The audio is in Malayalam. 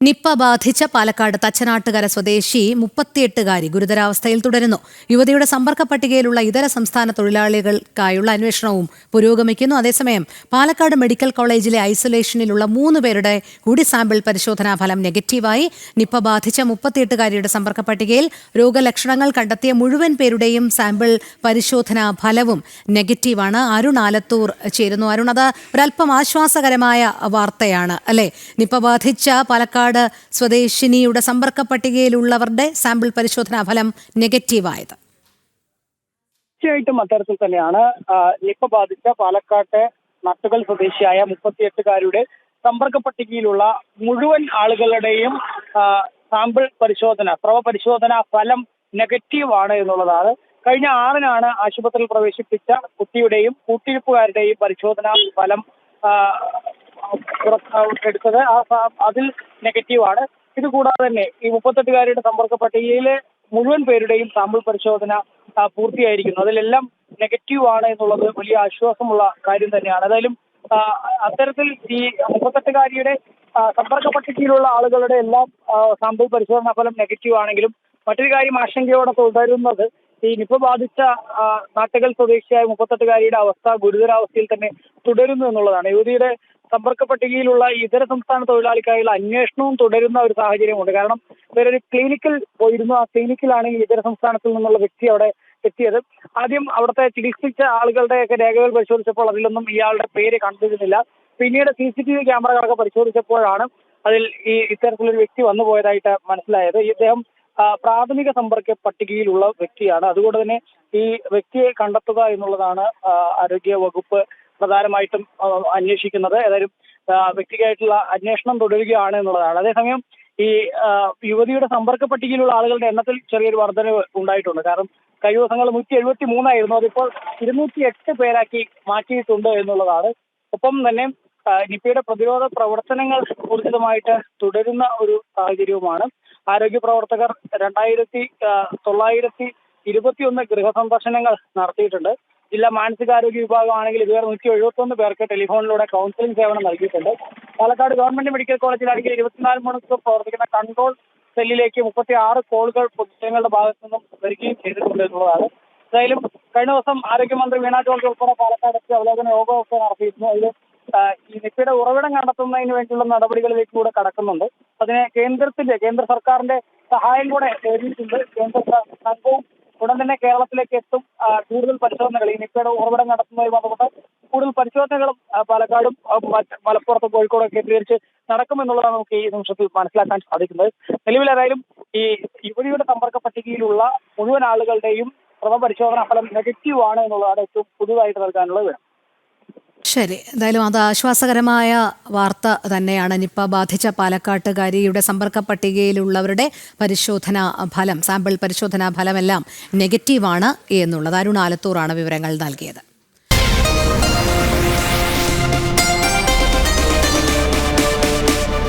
നിപ്പ ബാധിച്ച പാലക്കാട് തച്ചനാട്ടുകര സ്വദേശി മുപ്പത്തിയെട്ടുകാരി ഗുരുതരാവസ്ഥയിൽ തുടരുന്നു. യുവതിയുടെ സമ്പർക്ക പട്ടികയിലുള്ള ഇതര സംസ്ഥാന തൊഴിലാളികൾക്കായുള്ള അന്വേഷണവും പുരോഗമിക്കുന്നു. അതേസമയം പാലക്കാട് മെഡിക്കൽ കോളേജിലെ ഐസൊലേഷനിലുള്ള മൂന്ന് പേരുടെ കൂടി സാമ്പിൾ പരിശോധനാ ഫലം നെഗറ്റീവായി. നിപ്പ ബാധിച്ച മുപ്പത്തിയെട്ടുകാരിയുടെ സമ്പർക്ക പട്ടികയിൽ രോഗലക്ഷണങ്ങൾ കണ്ടെത്തിയ മുഴുവൻ പേരുടെയും സാമ്പിൾ പരിശോധനാ ഫലവും നെഗറ്റീവാണ്. അരുൺ ആലത്തൂർ ചേരുന്നു. അരുൺ അത് ഒരല്പം ആശ്വാസകരമായ വാർത്തയാണ് അല്ലെ? നിപ്പ ബാധിച്ച പാലക്കാട് സ്വദേശിനിയുടെ സമ്പർക്ക പട്ടികയിലുള്ളവരുടെ സാമ്പിൾ പരിശോധനാ ഫലം നെഗറ്റീവായത്. തീർച്ചയായിട്ടും അത്തരത്തിൽ തന്നെയാണ്. നിപ്പ ബാധിച്ച പാലക്കാട്ടെ നട്ടുകൽ സ്വദേശിയായ മുപ്പത്തിയെട്ടുകാരുടെ സമ്പർക്ക പട്ടികയിലുള്ള മുഴുവൻ ആളുകളുടെയും സാമ്പിൾ പരിശോധന സ്രവ പരിശോധന ഫലം നെഗറ്റീവ് ആണ് എന്നുള്ളതാണ്. കഴിഞ്ഞ ആറിനാണ് ആശുപത്രിയിൽ പ്രവേശിപ്പിച്ച കുട്ടിയുടെയും കൂട്ടിരിപ്പുകാരുടെയും പരിശോധനാ ഫലം എടുത്തത് ആ അതിൽ നെഗറ്റീവ് ആണ്. ഇത് കൂടാതെ തന്നെ ഈ മുപ്പത്തെട്ടുകാരുടെ സമ്പർക്ക പട്ടികയിലെ മുഴുവൻ പേരുടെയും സാമ്പിൾ പരിശോധന പൂർത്തിയായിരിക്കുന്നു. അതിലെല്ലാം നെഗറ്റീവ് ആണ് എന്നുള്ളത് വലിയ ആശ്വാസമുള്ള കാര്യം തന്നെയാണ്. ഏതായാലും അത്തരത്തിൽ ഈ മുപ്പത്തെട്ടുകാരിയുടെ സമ്പർക്ക പട്ടികയിലുള്ള ആളുകളുടെ എല്ലാം സാമ്പിൾ പരിശോധനാ ഫലം നെഗറ്റീവ് ആണെങ്കിലും മറ്റൊരു കാര്യം ആശങ്കയോടെ തുടരുന്നത് ഈ നിപ്പ ബാധിച്ച നാട്ടുകൾ സ്വദേശിയായ മുപ്പത്തെട്ടുകാരിയുടെ അവസ്ഥ ഗുരുതരാവസ്ഥയിൽ തന്നെ തുടരുന്നു എന്നുള്ളതാണ്. യുവതിയുടെ സമ്പർക്ക പട്ടികയിലുള്ള ഇതര സംസ്ഥാന തൊഴിലാളിക്കായുള്ള അന്വേഷണവും തുടരുന്ന ഒരു സാഹചര്യമുണ്ട്. കാരണം ഇവരൊരു ക്ലിനിക്കിൽ പോയിരുന്നു. ആ ക്ലിനിക്കിലാണ് ഈ ഇതര സംസ്ഥാനത്തിൽ നിന്നുള്ള വ്യക്തി അവിടെ എത്തിയത്. ആദ്യം അവിടുത്തെ ചികിത്സിച്ച ആളുകളുടെയൊക്കെ രേഖകൾ പരിശോധിച്ചപ്പോൾ അതിലൊന്നും ഇയാളുടെ പേര് കണ്ടിരുന്നില്ല. പിന്നീട് സി സി ടി വി ക്യാമറകളൊക്കെ പരിശോധിച്ചപ്പോഴാണ് അതിൽ ഈ ഇത്തരത്തിലൊരു വ്യക്തി വന്നു പോയതായിട്ട് മനസ്സിലായത്. ഇദ്ദേഹം പ്രാഥമിക സമ്പർക്ക പട്ടികയിലുള്ള വ്യക്തിയാണ്. അതുകൊണ്ട് തന്നെ ഈ വ്യക്തിയെ കണ്ടെത്തുക എന്നുള്ളതാണ് ആരോഗ്യ വകുപ്പ് പ്രധാനമായിട്ടും അന്വേഷിക്കുന്നത്. ഏതായാലും വ്യക്തിക്കായിട്ടുള്ള അന്വേഷണം തുടരുകയാണ് എന്നുള്ളതാണ്. അതേസമയം ഈ യുവതിയുടെ സമ്പർക്ക പട്ടികയിലുള്ള ആളുകളുടെ എണ്ണത്തിൽ ചെറിയൊരു വർധനവ് ഉണ്ടായിട്ടുണ്ട്. കാരണം കഴിഞ്ഞ ദിവസങ്ങൾ നൂറ്റി എഴുപത്തി മൂന്നായിരുന്നു അതിപ്പോൾ ഇരുന്നൂറ്റി എട്ട് പേരാക്കി മാറ്റിയിട്ടുണ്ട് എന്നുള്ളതാണ്. ഒപ്പം തന്നെ നിപ്പയുടെ പ്രതിരോധ പ്രവർത്തനങ്ങൾ ഊർജിതമായിട്ട് തുടരുന്ന ഒരു സാഹചര്യവുമാണ്. ആരോഗ്യ പ്രവർത്തകർ രണ്ടായിരത്തി തൊള്ളായിരത്തി ഇരുപത്തിയൊന്ന് ഗൃഹസന്ദർശനങ്ങൾ നടത്തിയിട്ടുണ്ട്. ജില്ലാ മാനസികാരോഗ്യ വിഭാഗമാണെങ്കിൽ ഇതുവരെ നൂറ്റി എഴുപത്തി ഒന്ന് പേർക്ക് ടെലിഫോണിലൂടെ കൗൺസിലിംഗ് സേവനം നൽകിയിട്ടുണ്ട്. പാലക്കാട് ഗവൺമെന്റ് മെഡിക്കൽ കോളേജിലാണെങ്കിൽ ഇരുപത്തിനാല് മണിക്കൂർ പ്രവർത്തിക്കുന്ന കൺട്രോൾ സെല്ലിലേക്ക് മുപ്പത്തി ആറ് കോളുകൾ പൊതുജനങ്ങളുടെ ഭാഗത്തു നിന്നും വരികയും ചെയ്തിട്ടുണ്ട് എന്നുള്ളതാണ്. എന്തായാലും കഴിഞ്ഞ ദിവസം ആരോഗ്യമന്ത്രി വീണാ ജോർജ് ഉൾപ്പെടെ പാലക്കാട് എത്തി അവലോകന യോഗമൊക്കെ നടത്തിയിരുന്നു. അതിൽ ഈ നിപ്പയുടെ ഉറവിടം കണ്ടെത്തുന്നതിന് വേണ്ടിയുള്ള നടപടികളിലേക്ക് കൂടെ കടക്കുന്നുണ്ട്. അതിനെ കേന്ദ്രത്തിന്റെ കേന്ദ്ര സർക്കാരിന്റെ സഹായം കൂടെ തേടിയിട്ടുണ്ട് കേന്ദ്ര സംഘവും തന്നെ കേരളത്തിലേക്ക് എത്തും കൂടുതൽ പരിശോധനകൾ. ഈ നിപ്പയുടെ ഉറവിടം കണ്ടെത്തുന്നതുമായി ബന്ധപ്പെട്ട് കൂടുതൽ പരിശോധനകളും പാലക്കാടും മലപ്പുറത്തും കോഴിക്കോടും കേന്ദ്രീകരിച്ച് നടക്കുമെന്നുള്ളതാണ് നമുക്ക് ഈ നിമിഷത്തിൽ മനസ്സിലാക്കാൻ സാധിക്കുന്നത്. നിലവിലേതായാലും ഈ യുവതിയുടെ സമ്പർക്ക പട്ടികയിലുള്ള മുഴുവൻ ആളുകളുടെയും പ്രഥമ പരിശോധനാ ഫലം നെഗറ്റീവ് ആണ് എന്നുള്ളതാണ് ഏറ്റവും പുതുതായിട്ട് നൽകാനുള്ള വിവരം. ശരി. എന്തായാലും അത് ആശ്വാസകരമായ വാർത്ത തന്നെയാണ്. നിപ്പ ബാധിച്ച പാലക്കാട്ടുകാരിയുടെ സമ്പർക്ക പട്ടികയിലുള്ളവരുടെ പരിശോധനാ ഫലം സാമ്പിൾ പരിശോധനാ ഫലമെല്ലാം നെഗറ്റീവാണ് എന്നുള്ളത്. അരുൺ ആലത്തൂറാണ് വിവരങ്ങൾ നൽകിയത്.